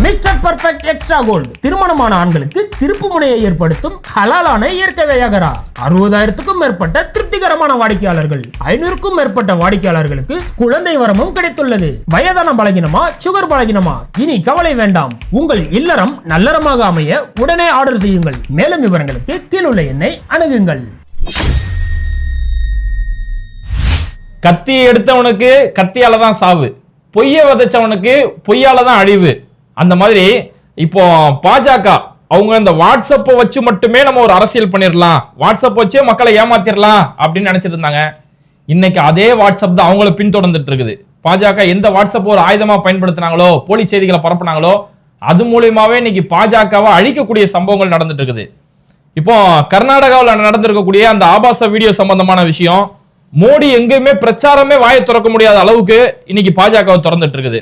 Mister perfect extra gold திருமணமான ஆண்களுக்கு திருப்பு முனையை ஏற்படுத்தும் ஹலாலான இயற்கை வியாகரா. அறுபதாயிரத்துக்கும் மேற்பட்ட திருப்திகரமான வாடிக்கையாளர்கள். ஐநூறுக்கும் மேற்பட்ட வாடிக்கையாளர்களுக்கு குழந்தை வரமும் கிடைத்துள்ளது. வயதான பலகினமா சுகர் பலகினமா? இனி கவலை வேண்டாம். உங்கள் இல்லறம் நல்லறமாக அமைய உடனே ஆர்டர் செய்யுங்கள். மேலும் விவரங்களுக்கு கீழுள்ள எண்ணை அணுகுங்கள். கத்தி எடுத்தவனுக்கு கத்தியால தான் சாவு. பொய்ய விதைச்சவனுக்கு பொய்யால தான் அழிவு. அந்த மாதிரி இப்போ பாஜக அவங்க இந்த வாட்ஸ்அப்பை வச்சு மட்டுமே நம்ம ஒரு அரசியல் பண்ணிடலாம் வாட்ஸ்அப் வச்சே மக்களை ஏமாத்திரலாம் அப்படின்னு நினைச்சிட்டு இருந்தாங்க. இன்னைக்கு அதே வாட்ஸ்அப் தான் அவங்கள பின்தொடர்ந்துட்டு இருக்குது. பாஜக எந்த வாட்ஸ்அப் ஒரு ஆயுதமா பயன்படுத்தினாங்களோ போலி செய்திகளை பரப்புனாங்களோ அது மூலியமாவே இன்னைக்கு பாஜகவை அழிக்கக்கூடிய சம்பவங்கள் நடந்துட்டு இருக்குது. இப்போ கர்நாடகாவில் நடந்திருக்கக்கூடிய அந்த ஆபாச வீடியோ சம்பந்தமான விஷயம் மோடி எங்கேயுமே பிரச்சாரமே வாயை திறக்க முடியாத அளவுக்கு இன்னைக்கு பாஜக திறந்துட்டு இருக்குது.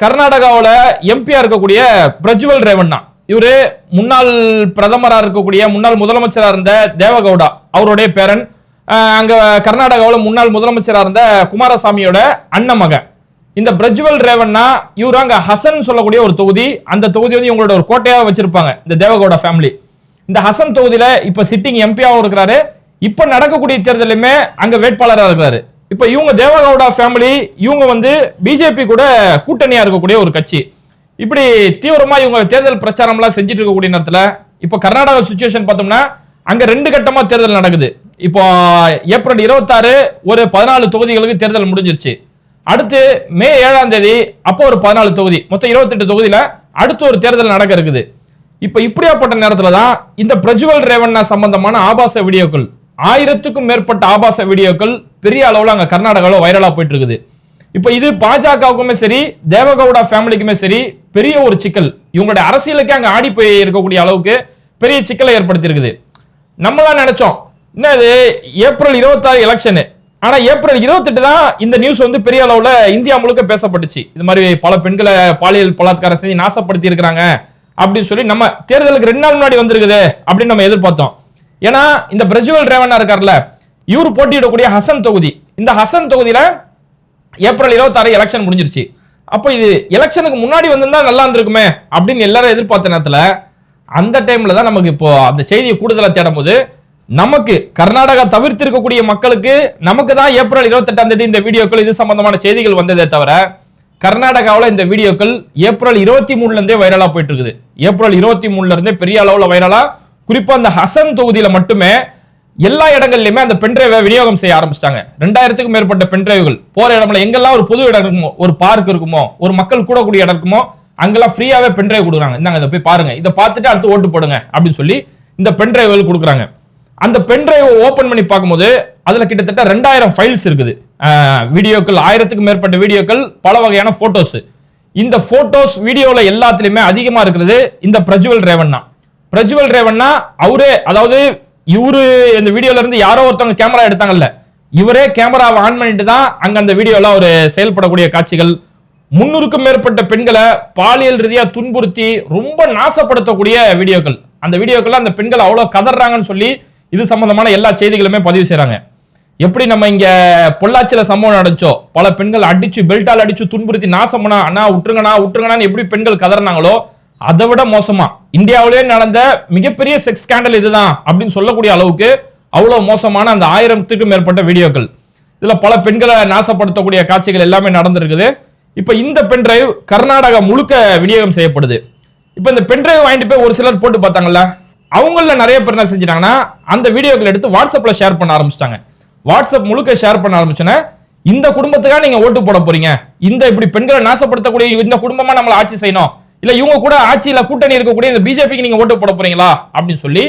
கர்நாடகாவில் எம்பியா இருக்கக்கூடிய பிரஜ்வல் ரேவண்ணா. இவரு முன்னாள் பிரதமராக இருக்கக்கூடிய முன்னாள் முதலமைச்சராக இருந்த தேவகவுடா அவருடைய பேரன். அங்கே அங்க முன்னாள் முதலமைச்சராக இருந்த குமாரசாமியோட அண்ணன் மகன். இந்த பிரஜ்வல் ரேவண்ணா இவர் அங்க ஹசன் சொல்லக்கூடிய ஒரு தொகுதி. அந்த தொகுதி வந்து இவங்களோட ஒரு கோட்டையாக வச்சிருப்பாங்க இந்த தேவகவுடா ஃபேமிலி இந்த ஹசன் தொகுதியில இப்ப சிட்டிங் எம்பியாவும் இருக்கிறாரு. இப்ப நடக்கக்கூடிய தேர்தலுமே அங்க வேட்பாளராக இருக்கிறாரு. இப்ப இவங்க தேவகவுடா ஃபேமிலி இவங்க வந்து பிஜேபி கூட கூட்டணியா இருக்கக்கூடிய ஒரு கட்சி. இப்படி தீவிரமா இவங்க தேர்தல் பிரச்சாரம்லாம் செஞ்சுட்டு இருக்கக்கூடிய நேரத்துல இப்போ கர்நாடகா சுச்சுவேஷன் பார்த்தோம்னா அங்க ரெண்டு கட்டமா தேர்தல் நடக்குது. இப்போ ஏப்ரல் இருபத்தாறு ஒரு பதினாலு தொகுதிகளுக்கு தேர்தல் முடிஞ்சிருச்சு. அடுத்து மே ஏழாம் தேதி அப்போ ஒரு பதினாலு தொகுதி. மொத்தம் இருபத்தெட்டு தொகுதியில அடுத்து ஒரு தேர்தல் நடக்க இருக்குது. இப்ப இப்படியாப்பட்ட நேரத்தில் தான் இந்த பிரஜ்வல் ரேவண்ணா சம்பந்தமான ஆபாச வீடியோக்கள் ஆயிரத்துக்கும் மேற்பட்ட ஆபாச வீடியோக்கள் பெரிய அளவில் அங்கே கர்நாடகாவில் வைரலாக போயிட்டு இருக்குது இப்போ இது பாஜகவுக்குமே சரி தேவகவுடா ஃபேமிலிக்குமே சரி பெரிய ஒரு சிக்கல். இவங்களுடைய அரசியலுக்கே அங்கே ஆடி போய் இருக்கக்கூடிய அளவுக்கு பெரிய சிக்கலை ஏற்படுத்தியிருக்குது. நம்மளாம் நினைச்சோம் என்னது ஏப்ரல் இருபத்தாறு எலெக்ஷனு ஆனால் ஏப்ரல் இருபத்தெட்டு தான் இந்த நியூஸ் வந்து பெரிய அளவில் இந்தியா முழுக்க பேசப்பட்டுச்சு. இது மாதிரி பல பெண்களை பாலியல் பலாத்காரம் செஞ்சு நாசப்படுத்தி இருக்கிறாங்க அப்படின்னு சொல்லி நம்ம தேர்தலுக்கு ரெண்டு நாள் முன்னாடி வந்திருக்குது அப்படின்னு நம்ம எதிர்பார்த்தோம். ஏன்னா இந்த பிரஜுவல் ரேவண்ணா இருக்கார்ல இவர் போட்டியிடக்கூடிய ஹசன் தொகுதி. இந்த ஹசன் தொகுதியில ஏப்ரல் இருபத்தாறு எலெக்ஷன் முடிஞ்சிருச்சு. அப்போ இது எலெக்ஷனுக்கு முன்னாடி வந்திருந்தா நல்லா இருந்திருக்குமே அப்படின்னு எல்லாரும் எதிர்பார்த்த நேரத்தில் அந்த டைம்ல தான் நமக்கு இப்போ அந்த செய்தியை கூடுதலாக தேடும் போது நமக்கு கர்நாடகா தவிர்த்து இருக்கக்கூடிய மக்களுக்கு நமக்கு தான் ஏப்ரல் இருபத்தெட்டாம் தேதி இந்த வீடியோக்கள் இது சம்பந்தமான செய்திகள் வந்ததே தவிர கர்நாடகாவில் இந்த வீடியோக்கள் ஏப்ரல் இருபத்தி மூணுல இருந்தே வைரலா போயிட்டு இருக்குது. ஏப்ரல் இருபத்தி மூணுல இருந்தே பெரிய அளவில் வைரலா குறிப்பா அந்த ஹசன் தொகுதியில மட்டுமே எல்லா இடங்கள்லயுமே அந்த பென்டிரைவை விநியோகம் செய்ய ஆரம்பிச்சிட்டாங்க. ரெண்டாயிரத்துக்கும் மேற்பட்ட பென்டிரைவுகள் போற இடம்ல எங்கெல்லாம் ஒரு பொது இடம் இருக்குமோ ஒரு பார்க் இருக்குமோ ஒரு மக்கள் கூடக்கூடிய இடம் இருக்குமோ அங்கெல்லாம் ஃப்ரீயாவே பென்டிரைவ் கொடுக்குறாங்க. இந்தாங்க இதை போய் பாருங்க. இதை பார்த்துட்டு அடுத்து ஓட்டு போடுங்க அப்படின்னு சொல்லி இந்த பென்டிரைவுகள் கொடுக்குறாங்க. அந்த பென்டிரைவ் ஓபன் பண்ணி பார்க்கும்போது அதுல கிட்டத்தட்ட ரெண்டாயிரம் ஃபைல்ஸ் இருக்குது. வீடியோக்கள் ஆயிரத்துக்கும் மேற்பட்ட வீடியோக்கள் பல வகையான போட்டோஸ் இந்த போட்டோஸ் வீடியோல எல்லாத்துலயுமே அதிகமா இருக்கிறது இந்த பிரஜுவல் ரேவண்ணா பிரஜுவல் ரேவண்ணா அவரே அதாவது இவரு இந்த வீடியோல இருந்து யாரோ ஒருத்தவங்க கேமரா எடுத்தாங்கல்ல இவரே கேமராவை ஆன் பண்ணிட்டு தான் அங்க அந்த வீடியோல ஒரு செயல்படக்கூடிய காட்சிகள். முன்னூறுக்கும் மேற்பட்ட பெண்களை பாலியல் ரீதியா துன்புறுத்தி ரொம்ப நாசப்படுத்தக்கூடிய வீடியோக்கள். அந்த வீடியோக்கள் அந்த பெண்கள் அவ்வளவு கதறாங்கன்னு சொல்லி இது சம்பந்தமான எல்லா செய்திகளுமே பதிவு செய்யறாங்க எப்படி நம்ம இங்க பொள்ளாச்சியில சம்பவம் நடந்துச்சோ பல பெண்கள் அடிச்சு பெல்ட்டால் அடிச்சு துன்புறுத்தி நாசம் பண்ணா அண்ணா விட்டுருங்கண்ணா விட்டுருங்கண்ணான்னு எப்படி பெண்கள் கதறினாங்களோ அதை விட மோசமா. இந்தியாவிலே நடந்த மிகப்பெரிய செக்ஸ் ஸ்கேண்டல் இதுதான் அப்படின்னு சொல்லக்கூடிய அளவுக்கு அவ்வளவு மோசமான அந்த ஆயிரத்துக்கும் மேற்பட்ட வீடியோக்கள். இதுல பல பெண்களை நாசப்படுத்தக்கூடிய காட்சிகள் எல்லாமே நடந்திருக்குது. இப்ப இந்த பென் டிரைவ் கர்நாடகா முழுக்க விநியோகம் செய்யப்படுது. இப்ப இந்த பென் டிரைவ் வாங்கிட்டு போய் ஒரு சிலர் போட்டு பார்த்தாங்கல்ல அவங்கள நிறைய பேர் என்ன செஞ்சிட்டாங்கன்னா அந்த வீடியோக்களை எடுத்து வாட்ஸ்அப்ல ஷேர் பண்ண ஆரம்பிச்சிட்டாங்க. வாட்ஸ்அப் முழுக்க ஷேர் பண்ண ஆரம்பிச்சோன்னே இந்த குடும்பத்துக்காக நீங்க ஓட்டு போட போறீங்க. இந்த இப்படி பெண்களை நாசப்படுத்தக்கூடிய இந்த குடும்பமா நம்மளை ஆட்சி செய்யணும். இல்ல இவங்க கூட ஆட்சியில கூட்டணி இருக்கக்கூடிய இந்த பிஜேபிக்கு நீங்க ஓட்டு போட போறீங்களா? அப்படின்னு சொல்லி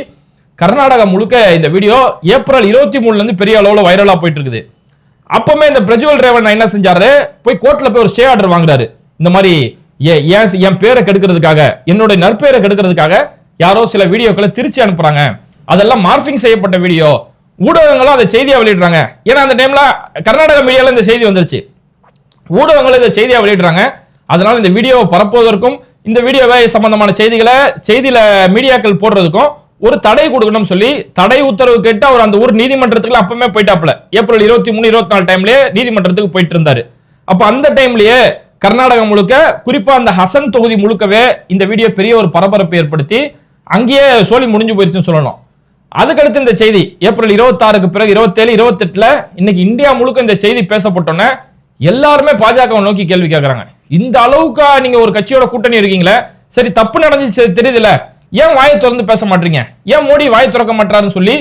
கர்நாடகா முழுக்க இந்த வீடியோ ஏப்ரல் இருபத்தி மூணுல இருந்து பெரிய அளவுல வைரலா போயிட்டு இருக்குது அப்பவுமே இந்த பிரஜுவல் ரேவன் என்ன செஞ்சாரு? போய் கோர்ட்ல போய் ஒரு ஸ்டே ஆர்டர் வாங்குறாரு. இந்த மாதிரி ஏன் என் பேரை கெடுக்கிறதுக்காக என்னுடைய நற்பெயரை கெடுக்கிறதுக்காக யாரோ சில வீடியோக்களை திருச்சி அனுப்புறாங்க. அதெல்லாம் மார்பிங் செய்யப்பட்ட வீடியோ. ஊடகங்களும் அந்த செய்தியை வெளியிடுறாங்க. ஏன்னா அந்த டைம்ல கர்நாடக மீடியால இந்த செய்தி வந்துருச்சு. ஊடகங்களும் இந்த செய்தியை வெளியிடுறாங்க. அதனால இந்த வீடியோவை பரப்புவதற்கும் இந்த வீடியோவை சம்பந்தமான செய்திகளை செய்தியில மீடியாக்கள் போடுறதுக்கும் ஒரு தடை கொடுக்கணும்னு சொல்லி தடை உத்தரவு கேட்டு அவர் அந்த ஊர் நீதிமன்றத்துக்கு அப்பவுமே போயிட்டாப்ல ஏப்ரல் இருபத்தி மூணு இருபத்தி நாலு டைம்லயே நீதிமன்றத்துக்கு போயிட்டு இருந்தாரு. அப்ப அந்த டைம்லயே கர்நாடகம் முழுக்க குறிப்பா அந்த ஹசன் தொகுதி முழுக்கவே இந்த வீடியோ பெரிய ஒரு பரபரப்பை ஏற்படுத்தி அங்கேயே சோழி முடிஞ்சு போயிருச்சுன்னு சொல்லணும். அதுக்கடுத்து இந்த செய்தி ஏப்ரல் 26க்கு பிறகு 27 இருபத்தெட்டுல இன்னைக்கு இந்தியா முழுக்க இந்த செய்தி பேசப்பட்டோன்னே எல்லாருமே பாஜக நோக்கி கேள்வி கேட்கறாங்க இந்த அளவுக்கா நீங்க ஒரு கட்சியோட கூட்டணி இருக்கீங்களே? சரி தப்பு நடந்துச்சு தெரியுதுல ஏன் வாயை திறந்து பேச மாட்டீங்க? ஏன் மோடி வாய் திறக்க மாட்டாருன்னு சொல்லி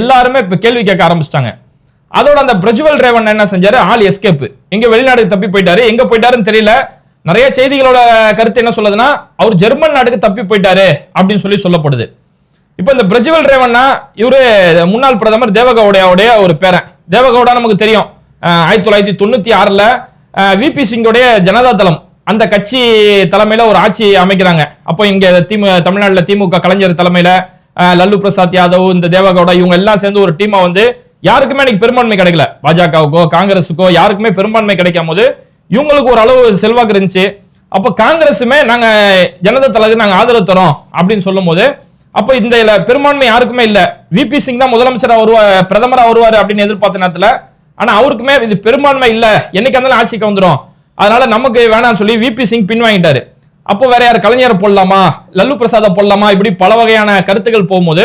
எல்லாருமே இப்ப கேள்வி கேட்க ஆரம்பிச்சிட்டாங்க. அதோட அந்த பிரஜுவல் ரேவன் என்ன செஞ்சாரு? ஆள் எஸ்கேப் எங்க வெளிநாடு தப்பி போயிட்டாரு. எங்க போயிட்டாருன்னு தெரியல. நிறைய செய்திகளோட கருத்து என்ன சொல்லுதுன்னா அவர் ஜெர்மன் நாட்டுக்கு தப்பி போயிட்டாரு அப்படின்னு சொல்லி சொல்லப்படுது. இப்போ இந்த பிரஜுவல் ரேவன்னா இவரு முன்னாள் பிரதமர் தேவகவுடையாவுடைய ஒரு பேரன். தேவகவுடா நமக்கு தெரியும். ஆயிரத்தி தொள்ளாயிரத்தி தொண்ணூற்றி ஆறில் விபி சிங்கோடைய ஜனதா தளம். அந்த கட்சி தலைமையில் ஒரு ஆட்சி அமைக்கிறாங்க. அப்போ இங்கே திமு தமிழ்நாட்டில் திமுக கலைஞர் தலைமையில் லல்லு பிரசாத் யாதவ் இந்த தேவகவுடா இவங்க எல்லாம் சேர்ந்து ஒரு டீமாக வந்து யாருக்குமே இன்னைக்கு பெரும்பான்மை கிடைக்கல. பாஜகவுக்கோ காங்கிரஸுக்கோ யாருக்குமே பெரும்பான்மை கிடைக்காம போது இவங்களுக்கு ஒரு அளவு செல்வாக்கு இருந்துச்சு. அப்போ காங்கிரஸுமே நாங்கள் ஜனதா தளத்துக்கு நாங்கள் ஆதரவு தரோம் அப்படின்னு சொல்லும் போது அப்போ இந்த பெரும்பான்மை யாருக்குமே இல்லை. விபி சிங் தான் முதலமைச்சராக வருவா பிரதமராக வருவார் அப்படின்னு எதிர்பார்த்த நேரத்தில் ஆனா அவருக்குமே இது பெரும்பான்மை இல்ல. என்னைக்கு இருந்தாலும் ஆட்சிக்கு வந்துடும் அதனால நமக்கு வேணாம்னு சொல்லி விபி சிங் பின் வாங்கிட்டாரு அப்போ வேற யார் கலைஞரை போடலாமா? லல்லு பிரசாத போடலாமா? இப்படி பல வகையான கருத்துக்கள் போகும்போது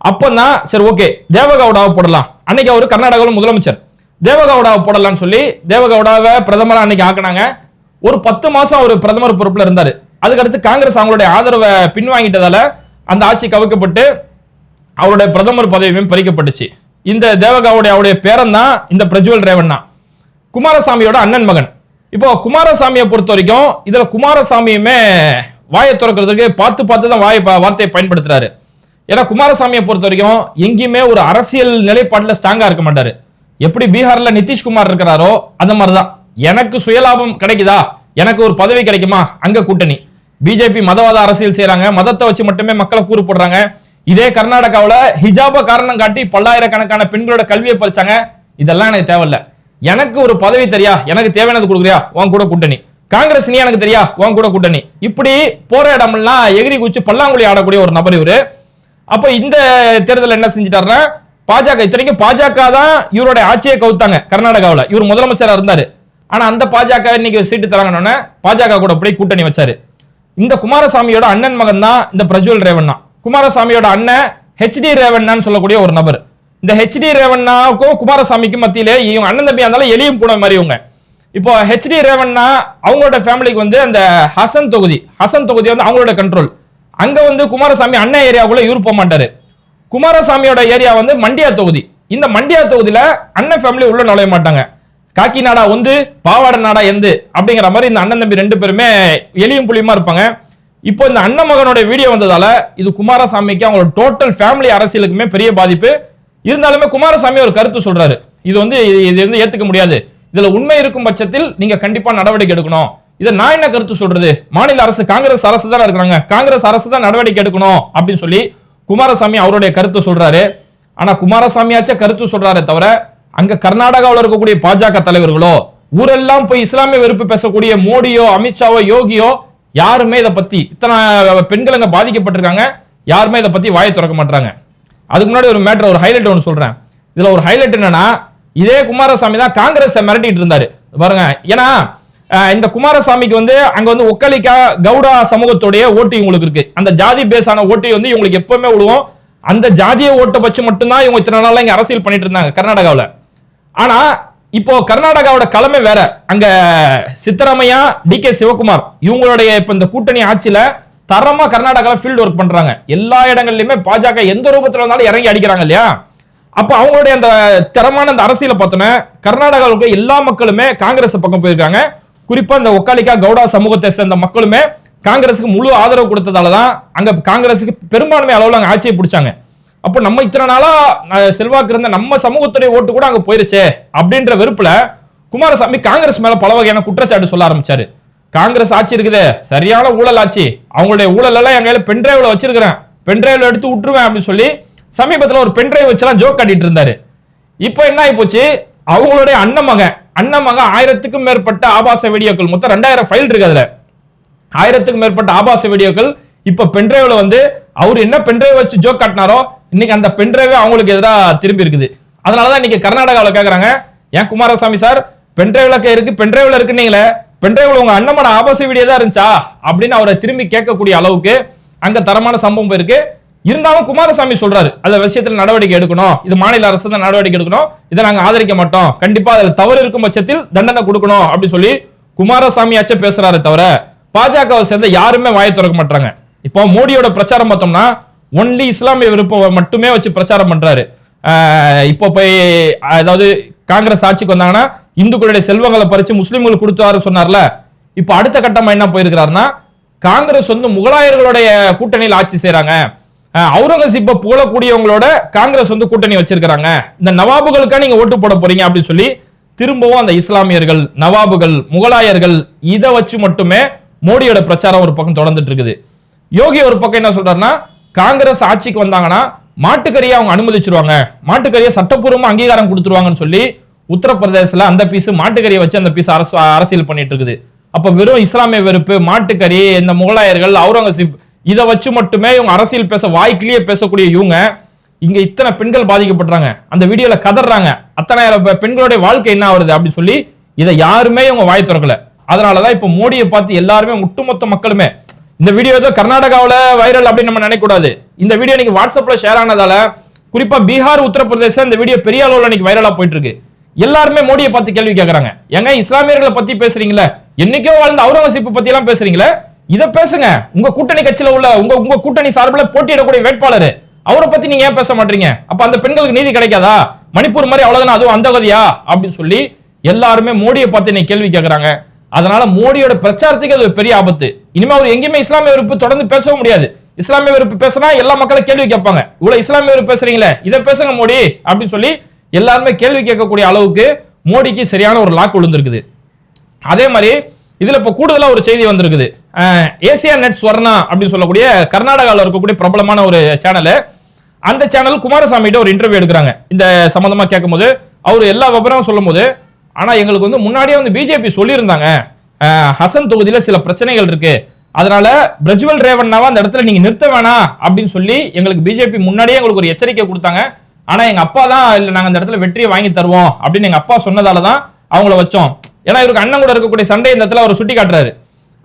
அப்பதான் சரி ஓகே தேவகவுடாவை போடலாம். அன்னைக்கு அவர் கர்நாடகாவில் முதலமைச்சர். தேவகவுடாவை போடலாம்னு சொல்லி தேவகவுடாவை பிரதமர் அன்னைக்கு ஆக்குனாங்க. ஒரு பத்து மாசம் அவர் பிரதமர் பொறுப்புல இருந்தாரு. அதுக்கடுத்து காங்கிரஸ் அவங்களுடைய ஆதரவை பின்வாங்கிட்டதால அந்த ஆட்சி கவிக்கப்பட்டு அவருடைய பிரதமர் பதவியும் பறிக்கப்பட்டுச்சு. இந்த தேவகாவுடைய அவருடைய பேரன் தான் இந்த பிரஜ்வல் ரேவண்ணா குமாரசாமியோட அண்ணன் மகன். இப்போ குமாரசாமியை பொறுத்த வரைக்கும் இதுல குமாரசாமியுமே வாயை திறக்கிறதுக்கு பார்த்து பார்த்து தான் வாயை ப- வார்த்தையை பயன்படுத்துறாரு. ஏன்னா குமாரசாமியை பொறுத்த வரைக்கும் எங்கேயுமே ஒரு அரசியல் நிலைப்பாட்டில் ஸ்ட்ராங்கா இருக்க மாட்டாரு. எப்படி பீகார்ல நிதிஷ்குமார் இருக்கிறாரோ அந்த மாதிரிதான். எனக்கு சுயலாபம் கிடைக்குதா? எனக்கு ஒரு பதவி கிடைக்குமா? அங்க கூட்டணி. பிஜேபி மதவாத அரசியல் செய்யறாங்க மதத்தை வச்சு மட்டுமே மக்களை கூறு போடுறாங்க. இதே கர்நாடகாவில் ஹிஜாப காரணம் காட்டி பல்லாயிரக்கணக்கான பெண்களோட கல்வியை பறிச்சாங்க. இதெல்லாம் எனக்கு தேவையில்ல. எனக்கு ஒரு பதவி தெரியா? எனக்கு தேவையானது கொடுக்குறியா? உன் கூட கூட்டணி. காங்கிரஸ் நீ எனக்கு தெரியா? உன் கூட கூட்டணி. இப்படி போற இடம்லாம் எகிரி குச்சி பல்லாங்குழி ஆடக்கூடிய ஒரு நபர் இவரு. அப்போ இந்த தேர்தல் என்ன செஞ்சிட்டாருன்னா பாஜக இத்தனைக்கும் பாஜக தான் இவருடைய ஆட்சியை கவுத்தாங்க கர்நாடகாவில். இவர் முதலமைச்சராக இருந்தார். ஆனால் அந்த பாஜக இன்னைக்கு சீட்டு தராங்கன்னு பாஜக கூட போய் கூட்டணி வச்சாரு. இந்த குமாரசாமியோட அண்ணன் மகன் தான் இந்த பிரஜ்வல் தான் குமாரசாமியோட அண்ணன் ஹெச்டி ரேவண்ணான்னு சொல்லக்கூடிய ஒரு நபர். இந்த ஹெச்டி ரேவண்ணாவுக்கும் குமாரசாமிக்கும் மத்தியிலே இவங்க அண்ணன் தம்பி இருந்தாலும் எளியும் கூட மாதிரி இவங்க. இப்போ ஹெச்டி ரேவண்ணா அவங்களோட ஃபேமிலிக்கு வந்து அந்த ஹசன் தொகுதி ஹசன் தொகுதி வந்து அவங்களோட கண்ட்ரோல் அங்க வந்து குமாரசாமி அண்ணன் ஏரியாவுக்குள்ள இவர் போக மாட்டாரு. குமாரசாமியோட ஏரியா வந்து மண்டியா தொகுதி. இந்த மண்டியா தொகுதியில அண்ணன் ஃபேமிலி உள்ள நுழைய மாட்டாங்க. காக்கி நாடா வந்து பாவாடை நாடா எந்து அப்படிங்கிற மாதிரி இந்த அண்ணன் தம்பி ரெண்டு பேருமே எலியும் புலியுமா இருப்பாங்க. இப்போ இந்த அண்ணன் மகனோட வீடியோ வந்ததால இது குமாரசாமிக்கு அவங்களோட டோட்டல் ஃபேமிலி அரசியலுக்குமே பெரிய பாதிப்பு. இருந்தாலுமே குமாரசாமி ஒரு கருத்து சொல்றாரு. இது வந்து இது- இது வந்து ஏத்துக்க முடியாது. இதுல உண்மை இருக்கும் பட்சத்தில் நீங்க கண்டிப்பா நடவடிக்கை எடுக்கணும். இதை நான் என்ன கருத்து சொல்றது? மாநில அரசு காங்கிரஸ் அரசு தானே இருக்கிறாங்க. காங்கிரஸ் அரசு தான் நடவடிக்கை எடுக்கணும் அப்படின்னு சொல்லி குமாரசாமி அவருடைய கருத்து சொல்றாரு. ஆனா குமாரசாமியாச்சும் கருத்து சொல்றாரே தவிர அங்க கர்நாடகாவில் இருக்கக்கூடிய பாஜக தலைவர்களோ ஊரெல்லாம் போய் இஸ்லாமிய வெறுப்பு பேசக்கூடிய மோடியோ அமித்ஷாவோ யோகியோ யாருமே இதை பத்தி இத்தனை பெண்கள் அங்க பாதிக்கப்பட்டிருக்காங்க. யாருமே இதை பத்தி வாயை திறக்க மாட்டாங்க அதுக்கு முன்னாடி ஒரு மேட்டர் ஒரு ஹைலைட் ஒன்று சொல்றேன். இதுல ஒரு ஹைலைட் என்னன்னா இதே குமாரசாமி தான் காங்கிரஸை மிரட்டிட்டு இருந்தாரு. பாருங்க ஏன்னா இந்த குமாரசாமிக்கு வந்து அங்க வந்து ஒக்கலிக்கா கவுடா சமூகத்துடைய ஓட்டு இவங்களுக்கு இருக்கு. அந்த ஜாதி பேஸான ஓட்டு வந்து இவங்களுக்கு எப்பவுமே விடுவோம் அந்த ஜாதிய ஓட்டை வச்சு மட்டும்தான் இவங்க இத்தனை நாள் இங்க அரசியல் பண்ணிட்டு இருந்தாங்க கர்நாடகாவுல. ஆனா இப்போ கர்நாடகாவோட கிழமை வேற. அங்க சித்தராமையா டி கே சிவகுமார் இவங்களுடைய இப்ப இந்த கூட்டணி ஆட்சியில தரமா கர்நாடகாவில் ஃபீல்ட் ஒர்க் பண்றாங்க. எல்லா இடங்கள்லயுமே பாஜக எந்த ரூபத்துல இருந்தாலும் இறங்கி அடிக்கிறாங்க இல்லையா? அப்ப அவங்களுடைய அந்த தரமான அந்த அரசியலை பார்த்தோன்னா கர்நாடகாவில் இருக்க எல்லா மக்களுமே காங்கிரஸ் பக்கம் போயிருக்காங்க. குறிப்பா இந்த ஒக்காலிக்கா கவுடா சமூகத்தை சேர்ந்த மக்களுமே காங்கிரஸுக்கு முழு ஆதரவு கொடுத்ததால தான் அங்க காங்கிரஸுக்கு பெரும்பான்மை அளவுல அங்க ஆட்சியை பிடிச்சாங்க. அப்போ நம்ம இத்தனை நாளா செல்வாக்கு இருந்த நம்ம சமூகத்துடைய ஓட்டு கூட அங்க போயிருச்சே அப்படின்ற வெறுப்புல குமாரசாமி காங்கிரஸ் மேல பல வகையான குற்றச்சாட்டு சொல்ல ஆரம்பிச்சாரு. காங்கிரஸ் ஆட்சி இருக்குதே சரியான ஊழல் ஆட்சி. அவங்களுடைய ஊழல் எல்லாம் என் கையில பென்டிரைவ்ல வச்சிருக்கிறேன். பென்டிரைவ்ல எடுத்து விட்டுருவேன் அப்படின்னு சொல்லி சமீபத்துல ஒரு பென்டிரைவ் வச்செல்லாம் ஜோக் காட்டிட்டு இருந்தாரு. இப்போ என்ன ஆகி போச்சு? அவங்களுடைய அண்ணன் மகன் அண்ணன் மகன் ஆயிரத்துக்கும் மேற்பட்ட ஆபாச வீடியோக்கள் மொத்தம் ரெண்டாயிரம் ஃபைல் இருக்கு அதுல. ஆயிரத்துக்கும் மேற்பட்ட ஆபாச வீடியோக்கள் இப்ப பென்டிரைவ்ல வந்து அவர் என்ன பென்டிரைவ் வச்சு ஜோக் காட்டினாரோ இன்னைக்கு அந்த பென்ட்ரைவே அவங்களுக்கு எதிராக திரும்பி இருக்குது. அதனாலதான் இன்னைக்கு கர்நாடகாவில் கேட்குறாங்க ஏன் குமாரசாமி சார்? பென்டிரைவ்ல இருக்கு பென்டிரைவ்ல இருக்குன்னீங்களே பென்ட்ரைவ்ல உங்க அண்ணமோட ஆபாச வீடியோ தான் இருந்துச்சா? அப்படின்னு அவரை திரும்பி கேட்கக்கூடிய அளவுக்கு அங்க தரமான சம்பவம் இருக்கு இருந்தாலும் குமாரசாமி சொல்றாரு அந்த விஷயத்தில் நடவடிக்கை எடுக்கணும். இது மாநில அரசு தான் நடவடிக்கை எடுக்கணும். இதை நாங்க ஆதரிக்க மாட்டோம். கண்டிப்பா அதில் தவறு இருக்கும் பட்சத்தில் தண்டனை கொடுக்கணும். அப்படின்னு சொல்லி குமாரசாமியாச்சும் பேசுறாரு தவிர பாஜகவை சேர்ந்த யாருமே வாயை திறக்க மாட்டாங்க. இப்போ மோடியோட பிரச்சாரம் பார்த்தோம்னா ஒன்லி இஸ்லாமிய விருப்பம் மட்டுமே வச்சு பிரச்சாரம் பண்றாரு. இப்போ போய் அதாவது காங்கிரஸ் ஆட்சிக்கு வந்தாங்கன்னா இந்துக்களுடைய செல்வங்களை பறிச்சு முஸ்லீம்களுக்கு கொடுத்தாரு சொன்னார்ல. இப்போ அடுத்த கட்டமா என்ன போயிருக்கிறாருன்னா காங்கிரஸ் வந்து முகலாயர்களுடைய கூட்டணியில் ஆட்சி செய்யறாங்க அவுரங்கசீப்பை புகழக்கூடியவங்களோட காங்கிரஸ் வந்து கூட்டணி வச்சிருக்கிறாங்க. இந்த நவாபுகளுக்கா நீங்க ஓட்டு போட போறீங்க அப்படின்னு சொல்லி திரும்பவும் அந்த இஸ்லாமியர்கள் நவாபுகள் முகலாயர்கள் இதை வச்சு மட்டுமே மோடியோட பிரச்சாரம் ஒரு பக்கம் தொடர்ந்துட்டு இருக்குது. யோகி ஒரு பக்கம் என்ன சொல்றாருன்னா காங்கிரஸ் ஆட்சிக்கு வந்தாங்கன்னா மாட்டுக்கறியை அவங்க அனுமதிச்சிருவாங்க. மாட்டுக்கறியை சட்டப்பூர்வமா அங்கீகாரம் கொடுத்துருவாங்கன்னு சொல்லி உத்தரப்பிரதேசத்தில் அந்த பீஸ் மாட்டுக்கறியை வச்சு அந்த பீஸ் அரசு அரசியல் பண்ணிட்டு இருக்குது. அப்ப வெறும் இஸ்லாமிய வெறுப்பு மாட்டுக்கறி இந்த முகலாயர்கள் அவுரங்கசீப் இதை வச்சு மட்டுமே இவங்க அரசியல் பேச வாய்க்கிலேயே பேசக்கூடிய இவங்க இங்க இத்தனை பெண்கள் பாதிக்கப்படுறாங்க. அந்த வீடியோல கதறாங்க அத்தனாயிரம் பெண்களுடைய வாழ்க்கை என்ன ஆகுது அப்படின்னு சொல்லி இதை யாருமே இவங்க வாய் திறக்கல. அதனாலதான் இப்ப மோடியை பார்த்து எல்லாருமே ஒட்டுமொத்த மக்களுமே இந்த வீடியோ ஏதோ கர்நாடகாவில் வைரல் அப்படின்னு நம்ம நினைக்கூடாது இந்த வீடியோ இன்னைக்கு வாட்ஸ்அப்ல ஷேர் ஆனதால குறிப்பா பீகார் உத்தரப்பிரதேசம் இந்த வீடியோ பெரிய அளவில் இன்னைக்கு வைரலா போயிட்டு இருக்கு எல்லாருமே மோடியை பார்த்து கேள்வி கேட்கறாங்க ஏங்க இஸ்லாமியர்களை பத்தி பேசுறீங்களே? என்னைக்கோ வாழ்ந்த அவுரங்கசீப்பு பத்தி எல்லாம் பேசுறீங்களே? இதை பேசுங்க. உங்க கூட்டணி கட்சியில உள்ள உங்க உங்க கூட்டணி சார்பில் போட்டியிடக்கூடிய வேட்பாளர் அவரை பத்தி நீங்க ஏன் பேச மாட்டீங்க? அப்ப அந்த பெண்களுக்கு நீதி கிடைக்காதா? மணிப்பூர் மாதிரி அவ்வளவுதானே அதுவும் அந்த அப்படின்னு சொல்லி எல்லாருமே மோடியை பார்த்து இன்னைக்கு கேள்வி கேட்கறாங்க அதனால மோடியோட பிரச்சாரத்துக்கு அது பெரிய ஆபத்து. இனிமே அவர் எங்கேயுமே இஸ்லாமிய வெறுப்பு தொடர்ந்து பேசவும் முடியாது. இஸ்லாமிய வெறுப்பு பேசினா எல்லா மக்களும் கேள்வி கேட்பாங்க. இவ்வளவு இஸ்லாமிய வெறுப்பு பேசுறீங்களே இதை பேசுங்க மோடி அப்படின்னு சொல்லி எல்லாருமே கேள்வி கேட்கக்கூடிய அளவுக்கு மோடிக்கு சரியான ஒரு லாக் விழுந்திருக்குது. அதே மாதிரி இதுல இப்ப கூடுதலா ஒரு செய்தி வந்திருக்குது. ஏசியா நெட் ஸ்வர்ணா அப்படின்னு சொல்லக்கூடிய கர்நாடகாவில் இருக்கக்கூடிய பிரபலமான ஒரு சேனல் அந்த சேனல் குமாரசாமிகிட்ட ஒரு இன்டர்வியூ எடுக்கிறாங்க. இந்த சம்பந்தமா கேட்கும்போது அவர் எல்லா விவரமும் சொல்லும்போது ஆனால் எங்களுக்கு வந்து முன்னாடியே வந்து பிஜேபி சொல்லியிருந்தாங்க. ஹசன் தொகுதியில் சில பிரச்சனைகள் இருக்கு. அதனால பிரஜ்வல் ரேவண்ணாவை அந்த இடத்துல நீங்க நிறுத்த வேணாம் அப்படின்னு சொல்லி எங்களுக்கு பிஜேபி முன்னாடியே எங்களுக்கு ஒரு எச்சரிக்கை கொடுத்தாங்க. ஆனா எங்க அப்பா தான் இல்ல நாங்க அந்த இடத்துல வெற்றியை வாங்கி தருவோம் அப்படின்னு எங்க அப்பா சொன்னதால தான் அவங்கள வச்சோம். ஏன்னா இவருக்கு அண்ணன் கூட இருக்கக்கூடிய சண்டை இந்த இடத்துல அவர் சுட்டி காட்டுறாரு.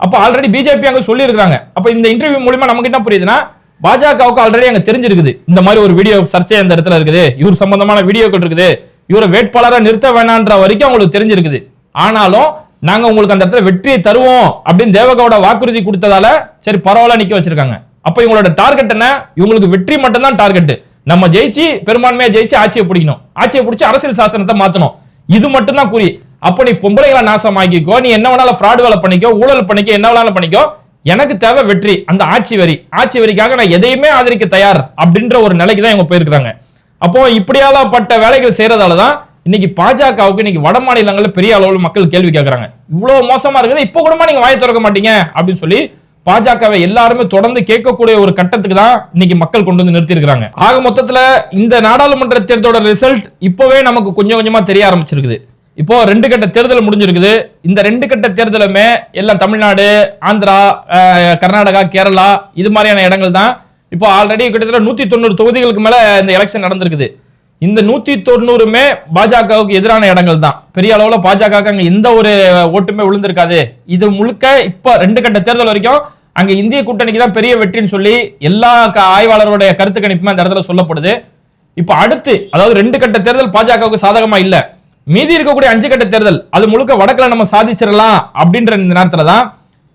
அப்ப ஆல்ரெடி பிஜேபி அங்க சொல்லி இருக்காங்க அப்ப இந்த இன்டர்வியூ மூலியமா நமக்கு என்ன புரியுதுன்னா பாஜகவுக்கு ஆல்ரெடி அங்க தெரிஞ்சிருக்குது. இந்த மாதிரி ஒரு வீடியோ சர்ச்சை அந்த இடத்துல இருக்குது. இவர் சம்பந்தமான வீடியோக்கள் இருக்குது. இவரை வேட்பாளராக நிறுத்த வேணான்ற வரைக்கும் அவங்களுக்கு தெரிஞ்சிருக்குது. ஆனாலும் நாங்க உங்களுக்கு அந்த இடத்துல வெற்றியை தருவோம் அப்படின்னு தேவகவுட வாக்குறுதி கொடுத்ததால சரி பரவாயில்ல நிக்க வச்சிருக்காங்க. அப்ப இவங்களோட டார்கெட் என்ன? இவங்களுக்கு வெற்றி மட்டும்தான் டார்கெட் நம்ம ஜெயிச்சு பெரும்பான்மையா ஜெயிச்சு ஆட்சியை பிடிக்கணும். ஆட்சியை பிடிச்சி அரசியல் சாசனத்தை மாத்தணும். இது மட்டும்தான் குறி. அப்ப நீ பொம்பளைகளை நாசமாக்கிக்கோ நீ என்ன வேணாலும் ஃப்ராட் வேலை பண்ணிக்கோ ஊழல் பண்ணிக்கோ என்ன வேணாலும் பண்ணிக்கோ எனக்கு தேவை வெற்றி. அந்த ஆட்சி வரி. ஆட்சி வரிக்காக நான் எதையுமே ஆதரிக்க தயார் அப்படின்ற ஒரு நிலைக்கு தான் இவங்க போயிருக்காங்க அப்போ இப்படியாலப்பட்ட வேலைகள் செய்யறதால தான் இன்னைக்கு பாஜகவுக்கு இன்னைக்கு வட மாநிலங்களில் பெரிய அளவில் மக்கள் கேள்வி கேட்கறாங்க இவ்வளவு மோசமா இருக்குது இப்போ கூடமா நீங்க வாயை திறக்க மாட்டீங்க அப்படின்னு சொல்லி பாஜகவை எல்லாருமே தொடர்ந்து கேட்கக்கூடிய ஒரு கட்டத்துக்கு தான் இன்னைக்கு மக்கள் கொண்டு வந்து நிறுத்தி ஆக மொத்தத்துல இந்த நாடாளுமன்ற தேர்தலோட ரிசல்ட் இப்பவே நமக்கு கொஞ்சம் கொஞ்சமா தெரிய ஆரம்பிச்சிருக்குது. இப்போ ரெண்டு கட்ட தேர்தல் முடிஞ்சிருக்குது. இந்த ரெண்டு கட்ட தேர்தலுமே எல்லாம் தமிழ்நாடு ஆந்திரா கர்நாடகா கேரளா இது மாதிரியான இடங்கள் தான் இப்போ ஆல்ரெடி கிட்டத்தட்ட நூத்தி தொண்ணூறு தொகுதிகளுக்கு மேல இந்த எலெக்ஷன் நடந்திருக்குது. இந்த நூத்தி தொண்ணூறுமே பாஜகவுக்கு எதிரான இடங்கள் தான் பெரிய அளவுல பாஜக அங்க எந்த ஒரு ஓட்டுமே விழுந்திருக்காது. இது முழுக்க இப்ப ரெண்டு கட்ட தேர்தல் வரைக்கும் அங்க இந்திய கூட்டணிக்கு தான் பெரிய வெற்றின்னு சொல்லி எல்லா ஆய்வாளருடைய கருத்து கணிப்புமே அந்த இடத்துல சொல்லப்படுது. இப்ப அடுத்து அதாவது ரெண்டு கட்ட தேர்தல் பாஜகவுக்கு சாதகமா இல்ல. மீதி இருக்கக்கூடிய அஞ்சு கட்ட தேர்தல் அது முழுக்க வடக்குல நம்ம சாதிச்சிடலாம் அப்படின்ற இந்த நேரத்துல தான்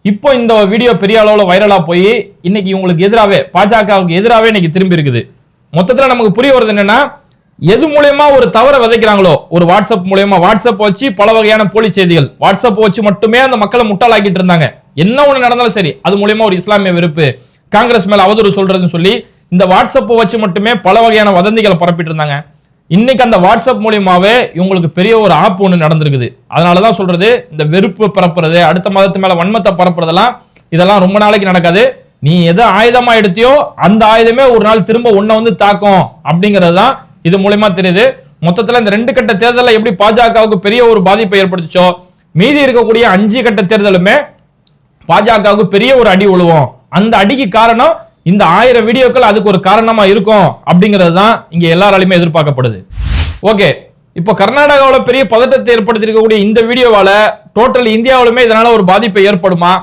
இப்போ இந்த வீடியோ பெரிய அளவில் வைரலா போய் இன்னைக்கு இவங்களுக்கு எதிராகவே பாஜகவுக்கு எதிராகவே இன்னைக்கு திரும்பி இருக்குது. மொத்தத்தில் நமக்கு புரிய வருது என்னன்னா எது மூலயமா ஒரு தவறை விதைக்கிறாங்களோ ஒரு வாட்ஸ்அப் மூலயமா வாட்ஸ்அப் வச்சு பல வகையான போலி செய்திகள் வாட்ஸ்அப் வச்சு மட்டுமே அந்த மக்களை முட்டாளாக்கிட்டு இருந்தாங்க. என்ன ஒன்று நடந்தாலும் சரி அது மூலயமா ஒரு இஸ்லாமிய வெறுப்பு காங்கிரஸ் மேல அவதூறு சொல்றதுன்னு சொல்லி இந்த வாட்ஸ்அப் வச்சு மட்டுமே பல வகையான வதந்திகளை பரப்பிட்டு இருந்தாங்க. இன்னைக்கு அந்த வாட்ஸ்அப் மூலியமாவே இவங்களுக்கு பெரிய ஒரு ஆப் ஒன்று நடந்திருக்குது. அதனாலதான் சொல்றது இந்த வெறுப்பு பரப்புறது அடுத்த மதத்து மேல வன்மத்தை பரப்புறதெல்லாம் இதெல்லாம் ரொம்ப நாளைக்கு நடக்காது. நீ எதை ஆயுதமா எடுத்தியோ அந்த ஆயுதமே ஒரு நாள் திரும்ப உன்னை வந்து தாக்கும் அப்படிங்கிறது தான் இது மூலியமா தெரியுது. மொத்தத்துல இந்த ரெண்டு கட்ட தேர்தலில் எப்படி பாஜகவுக்கு பெரிய ஒரு பாதிப்பை ஏற்படுத்துச்சோ மீதி இருக்கக்கூடிய அஞ்சு கட்ட தேர்தலுமே பாஜகவுக்கு பெரிய ஒரு அடி உழுவோம். அந்த அடிக்கு காரணம் இந்த ஆயிரம் வீடியோக்கள் அதுக்கு ஒரு காரணமா இருக்கும் அப்படிங்கிறது தான் இங்க எல்லாராலையுமே எதிர்பார்க்கப்படுது. ஓகே இப்போ கர்நாடகாவில் பெரிய பதட்டத்தை ஏற்படுத்தியிருக்கக்கூடிய இந்த வீடியோவால டோட்டல் இந்தியாவிலுமே இதனால ஒரு பாதிப்பு ஏற்படுமா?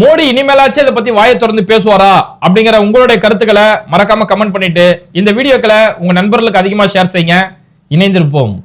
மோடி இனிமேலாச்சும் இதை பத்தி வாயை திறந்து பேசுவாரா? அப்படிங்கிற உங்களுடைய கருத்துக்களை மறக்காம கமெண்ட் பண்ணிட்டு இந்த வீடியோக்களை உங்க நண்பர்களுக்கு அதிகமா ஷேர் செய்யுங்க. இணைந்திருப்போம்.